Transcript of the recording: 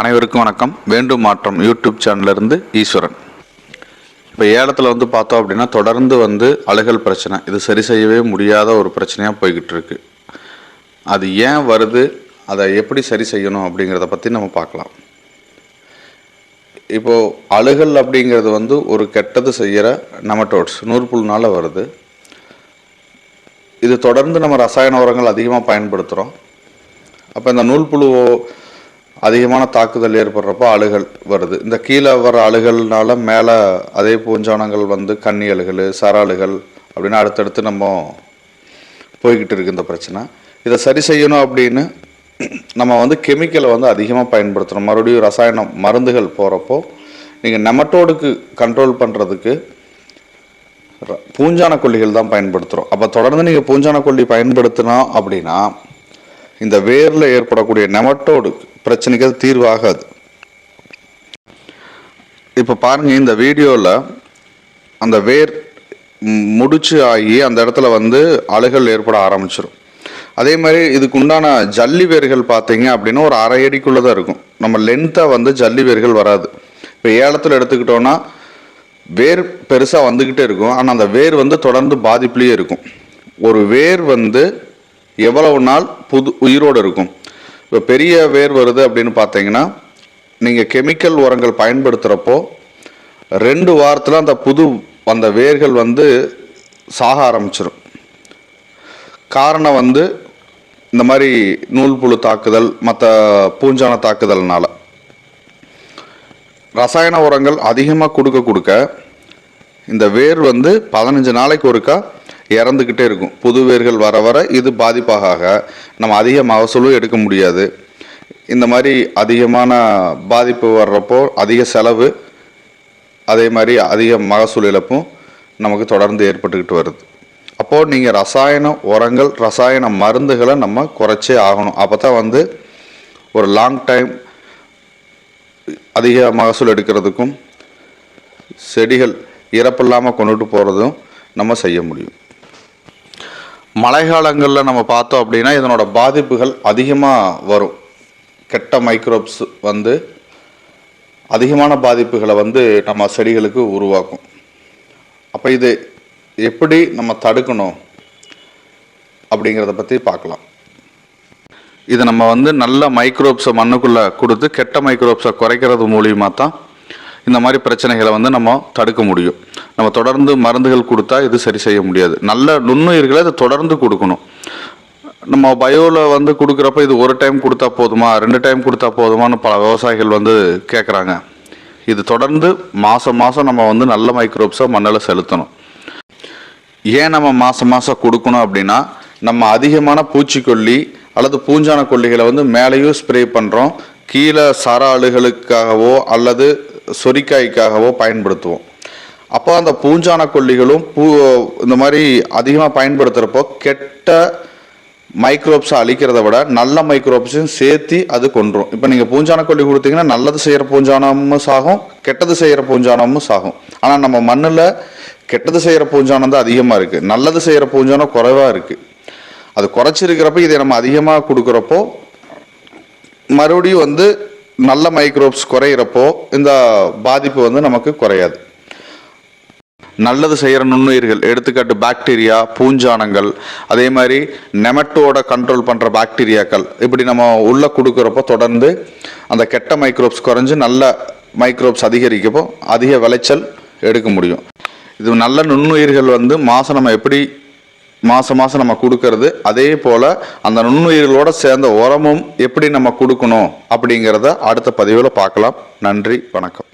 அனைவருக்கும் வணக்கம். வேண்டும் மாற்றம் யூடியூப் சேனலிருந்து ஈஸ்வரன். இப்போ ஏலத்தில் வந்து பார்த்தோம் அப்படின்னா தொடர்ந்து வந்து அழுகல் பிரச்சனை. இது சரி செய்யவே முடியாத ஒரு பிரச்சனையாக போய்கிட்டு இருக்கு. அது ஏன் வருது? அதை எப்படி சரி செய்யணும் அப்படிங்கிறத பற்றி நம்ம பார்க்கலாம். இப்போது அழுகல் அப்படிங்கிறது வந்து ஒரு கெட்டது செய்கிற நமட்டோட்ஸ் நூற்புல்னால் வருது. இது தொடர்ந்து நம்ம ரசாயன உரங்கள் அதிகமாக பயன்படுத்துகிறோம் அப்போ இந்த நூல்புழு அதிகமான தாக்குதல் ஏற்படுறப்போ அழுகல் வருது. இந்த கீழே வர அழுகல்னால மேலே அதே பூஞ்சானங்கள் வந்து கண்ணி அழுகல் சர அழுகல் அப்படின்னு அடுத்தடுத்து நம்ம போய்கிட்டு இருக்கு இந்த பிரச்சனை. இதை சரி செய்யணும் அப்படின்னு நம்ம வந்து கெமிக்கலை வந்து அதிகமாக பயன்படுத்துகிறோம் மறுபடியும் ரசாயனம் மருந்துகள் போகிறப்போ நீங்கள் நெமட்டோடுக்கு கண்ட்ரோல் பண்ணுறதுக்கு ர- பூஞ்சான கொல்லிகள் தான் பயன்படுத்துகிறோம் அப்போ தொடர்ந்து நீங்கள் பூஞ்சான கொல்லி பயன்படுத்தினா அப்படின்னா இந்த வேரில் ஏற்படக்கூடிய நெமட்டோடு பிரச்சனைக்கு அது தீர்வாகாது. இப்போ பாருங்கள் இந்த வீடியோவில் அந்த வேர் முடிச்சு ஆகி அந்த இடத்துல வந்து அழுகல் ஏற்பட ஆரம்பிச்சிடும் அதே மாதிரி இதுக்கு உண்டான ஜல்லி வேர்கள் பார்த்தீங்க அப்படின்னா ஒரு அரை அடிக்குள்ளே தான் இருக்கும். நம்ம லென்த்தாக வந்து ஜல்லி வேர்கள் வராது. இப்போ ஏலத்தில் எடுத்துக்கிட்டோன்னா வேர் பெருசாக வந்துக்கிட்டே இருக்கும். ஆனால் அந்த வேர் வந்து தொடர்ந்து பாதிப்புலேயே இருக்கும். ஒரு வேர் வந்து எவ்வளவு நாள் புது உயிரோடு இருக்கும்? இப்போ பெரிய வேர் வருது அப்படின்னு பார்த்தீங்கன்னா நீங்கள் கெமிக்கல் உரங்கள் பயன்படுத்துகிறப்போ ரெண்டு வாரத்தில் அந்த புது அந்த வேர்கள் வந்து சாக ஆரம்பிச்சிடும் காரணம் வந்து இந்த மாதிரி நூல் புழு தாக்குதல் மற்ற பூஞ்சான தாக்குதல்னால. ரசாயன உரங்கள் அதிகமாக கொடுக்க கொடுக்க இந்த வேர் வந்து பதினஞ்சு நாளைக்கு ஒருக்கா இறந்துக்கிட்டே இருக்கும். புது வேர்கள் வர வர இது பாதிப்பாக ஆக நம்ம அதிக மகசூலும் எடுக்க முடியாது. இந்த மாதிரி அதிகமான பாதிப்பு வர்றப்போ அதிக செலவு அதே மாதிரி அதிக மகசூல் இழப்பும் நமக்கு தொடர்ந்து ஏற்பட்டுக்கிட்டு வருது. அப்போது நீங்கள் ரசாயன உரங்கள் ரசாயன மருந்துகளை நம்ம குறைச்சே ஆகணும். அப்போ தான் வந்து ஒரு லாங் டைம் அதிக மகசூல் எடுக்கிறதுக்கும் செடிகள் இறப்பில்லாமல் கொண்டுட்டு போகிறதும் நம்ம செய்ய முடியும். மழைக்காலங்களில் நம்ம பார்த்தோம் அப்படின்னா இதனோட பாதிப்புகள் அதிகமாக வரும். கெட்ட மைக்ரோப்ஸ் வந்து அதிகமான பாதிப்புகளை வந்து நம்ம செடிகளுக்கு உருவாக்கும். அப்போ இது எப்படி நம்ம தடுக்கணும் அப்படிங்கிறத பற்றி பார்க்கலாம். இது நம்ம வந்து நல்ல மைக்ரோப்ஸை மண்ணுக்குள்ளே கொடுத்து கெட்ட மைக்ரோப்ஸை குறைக்கிறது மூலியமாக தான் இந்த மாதிரி பிரச்சனைகளை வந்து நம்ம தடுக்க முடியும். நம்ம தொடர்ந்து மருந்துகள் கொடுத்தா இது சரி செய்ய முடியாது. நல்ல நுண்ணுயிர்களை அதை தொடர்ந்து கொடுக்கணும். நம்ம பயோவில் வந்து கொடுக்குறப்ப இது ஒரு டைம் கொடுத்தா போதுமா ரெண்டு டைம் கொடுத்தா போதுமான்னு பல விவசாயிகள் வந்து கேட்குறாங்க இது தொடர்ந்து மாதம் மாதம் நம்ம வந்து நல்ல மைக்ரோப்ஸை மண்ணில் செலுத்தணும். ஏன் நம்ம மாதம் மாதம் கொடுக்கணும் அப்படின்னா நம்ம அதிகமான பூச்சிக்கொல்லி அல்லது பூஞ்சான கொல்லிகளை வந்து மேலேயும் ஸ்ப்ரே பண்ணுறோம் கீழே சர அழுகளுக்காகவோ அல்லது சொரிக்காய்க்காகவோ பயன்படுத்துவோம். அப்போ அந்த பூஞ்சான கொல்லிகளும் பூ இந்த மாதிரி அதிகமாக பயன்படுத்துகிறப்போ கெட்ட மைக்ரோப்ஸை அழிக்கிறத விட நல்ல மைக்ரோப்ஸையும் சேர்த்து அது கொன்றும். இப்போ நீங்கள் பூஞ்சான கொல்லி கொடுத்தீங்கன்னா நல்லது செய்கிற பூஞ்சானமும் சாகும் கெட்டது செய்கிற பூஞ்சானமும் சாகும். ஆனால் நம்ம மண்ணில் கெட்டது செய்கிற பூஞ்சானம் தான் அதிகமாக இருக்குது நல்லது செய்கிற பூஞ்சானம் குறைவாக இருக்குது அது குறைச்சிருக்கிறப்ப இதை நம்ம அதிகமாக கொடுக்குறப்போ மறுபடியும் வந்து நல்ல மைக்ரோப்ஸ் குறையிறப்போ இந்த பாதிப்பு வந்து நமக்கு குறையாது. நல்லது செய்கிற நுண்ணுயிர்கள் எடுத்துக்காட்டு பாக்டீரியா பூஞ்சானங்கள் அதே மாதிரி நெமட்டோட கண்ட்ரோல் பண்ணுற பாக்டீரியாக்கள் இப்படி நம்ம உள்ளே கொடுக்குறப்போ தொடர்ந்து அந்த கெட்ட மைக்ரோப்ஸ் குறைஞ்சு நல்ல மைக்ரோப்ஸ் அதிகரிக்கப்போ அதிக விளைச்சல் எடுக்க முடியும். இது நல்ல நுண்ணுயிர்கள் வந்து மாதம் நம்ம எப்படி மாதம் மாதம் நம்ம கொடுக்கறது அதே போல் அந்த நுண்ணுயிர்களோடு சேர்ந்த உரமும் எப்படி நம்ம கொடுக்கணும் அப்படிங்கிறத அடுத்த பதிவில் பார்க்கலாம். நன்றி வணக்கம்.